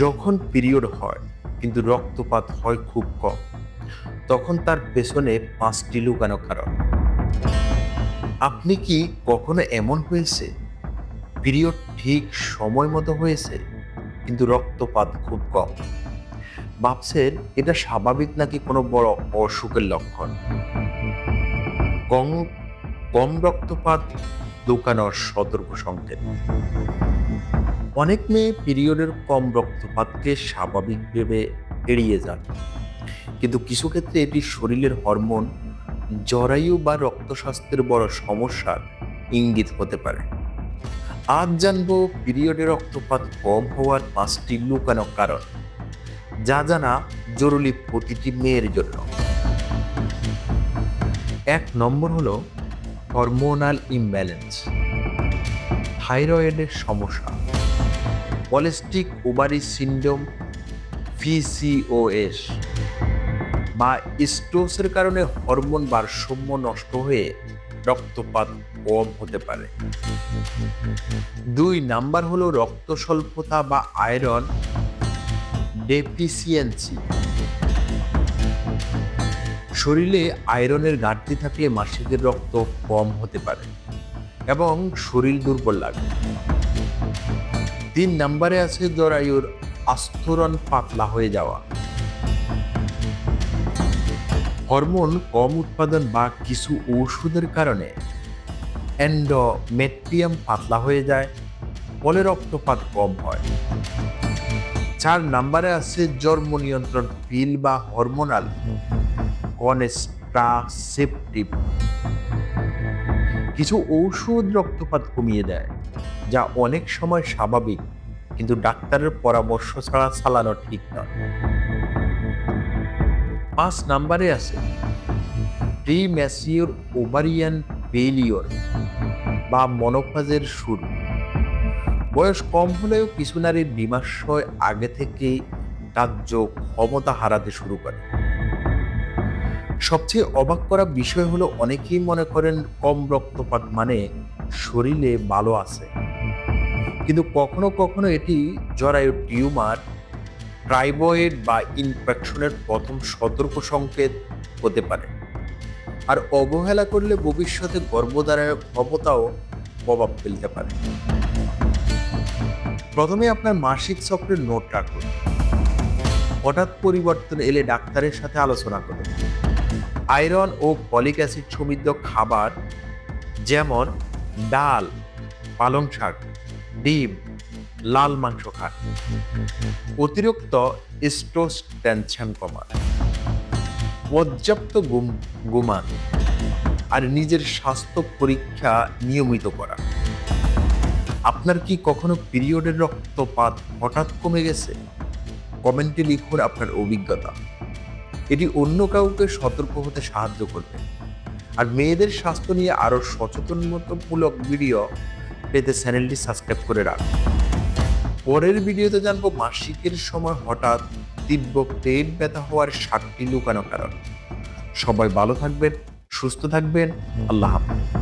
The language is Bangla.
যখন পিরিয়ড হয়, কিন্তু রক্তপাত হয় খুব কম, তখন তার পেছনে পাঁচটি লুকানো কারণ। আপনি কি কখনো এমন হয়েছে? পিরিয়ড ঠিক সময় মতো হয়েছে, কিন্তু রক্তপাত খুব কম। ভাবছেন এটা স্বাভাবিক নাকি কোনো বড় অসুখের লক্ষণ? কম কম রক্তপাত দোকানোর সতর্ক সংকেত। অনেক মেয়ে পিরিয়ডের কম রক্তপাতকে স্বাভাবিক ভেবে এড়িয়ে যান। কিন্তু কিছু ক্ষেত্রে এটি শরীরের হরমোন, জরায়ু বা রক্তস্বাস্থ্যের বড় সমস্যার ইঙ্গিত হতে পারে। আজ জানব পিরিয়ডে রক্তপাত কম হওয়ার পাঁচটি লুকানো কারণ। যা জানা জরুরি প্রতিটি মেয়ের জন্য। এক নম্বর হলো হরমোনাল ইমব্যালেন্স। থাইরয়েডের সমস্যা। পলিস্টিক ওভারি সিন্ড্রোম পিসিওএস বা স্টোসের কারণে হরমোন ভারসাম্য নষ্ট হয়ে রক্তপাত কম হতে পারে। দুই নাম্বার হলো রক্ত স্বল্পতা বা আয়রন ডেফিসিয়েন্সি। শরীরে আয়রনের ঘাটতি থাকলে মাসিকের রক্ত কম হতে পারে এবং শরীর দুর্বল লাগে। তিন নম্বরে আছে জরায়ুর আস্তরণ পাতলা হয়ে যাওয়া। হরমোন কম উৎপাদন বা কিছু ঔষধের কারণে এন্ডোমেট্রিয়াম পাতলা হয়ে যায়, ফলে রক্তপাত কম হয়। চার নাম্বারে আছে জন্ম নিয়ন্ত্রণ পিল বা হরমোনাল, কনস্ট্রাসেপটিভ। কিছু ঔষধ রক্তপাত কমিয়ে দেয়, যা অনেক সময় স্বাভাবিক, কিন্তু ডাক্তারের পরামর্শ ছাড়া চালানো ঠিক নয়। পাঁচ নাম্বারে আছে প্রিম্যাসিওর ওভারিয়ান ফেলিওর বা মনোফাজের শুরু। বয়স কম হলেও কিছু নারীর ডিমাশয় আগে থেকেই কার্য ক্ষমতা হারাতে শুরু করে। সবচেয়ে অবাক করা বিষয় হলো অনেকেই মনে করেন কম রক্তপাত মানে শরীরে ভালো আছে। কিন্তু কখনো কখনো এটি জরায়ু টিউমার, ট্রাইবয়েড বা ইনফেকশনের প্রথম সতর্ক সংকেত হতে পারে। আর অবহেলা করলে ভবিষ্যতে গর্ভধারণের ক্ষমতাও প্রভাব ফেলতে পারে। প্রথমে আপনার মাসিক চক্রের নোট রাখুন। হঠাৎ পরিবর্তন এলে ডাক্তারের সাথে আলোচনা করুন। আয়রন ও ফলিক অ্যাসিড সমৃদ্ধ খাবার যেমন ডাল, পালং শাক, ডিম, লাল মাংস খান। অতিরিক্ত স্টোস টেনশন কমান পর্যাপ্ত ঘুম ঘুমান আর নিজের স্বাস্থ্য পরীক্ষা নিয়মিত করা। আপনার কি কখনো পিরিয়ডের রক্তপাত হঠাৎ কমে গেছে? কমেন্টে লিখুন আপনার অভিজ্ঞতা। এটি অন্য কাউকে সতর্ক হতে সাহায্য করবে। আর মেয়েদের স্বাস্থ্য নিয়ে আরও সচেতনমূলক ভিডিও পেতে চ্যানেলটি সাবস্ক্রাইব করে রাখুন পরের ভিডিওতে জানব মাসিকের সময় হঠাৎ তীব্র পেট ব্যথা হওয়ার সাতটি লুকানো কারণ। সবাই ভালো থাকবেন, সুস্থ থাকবেন, আল্লাহ হাফেজ।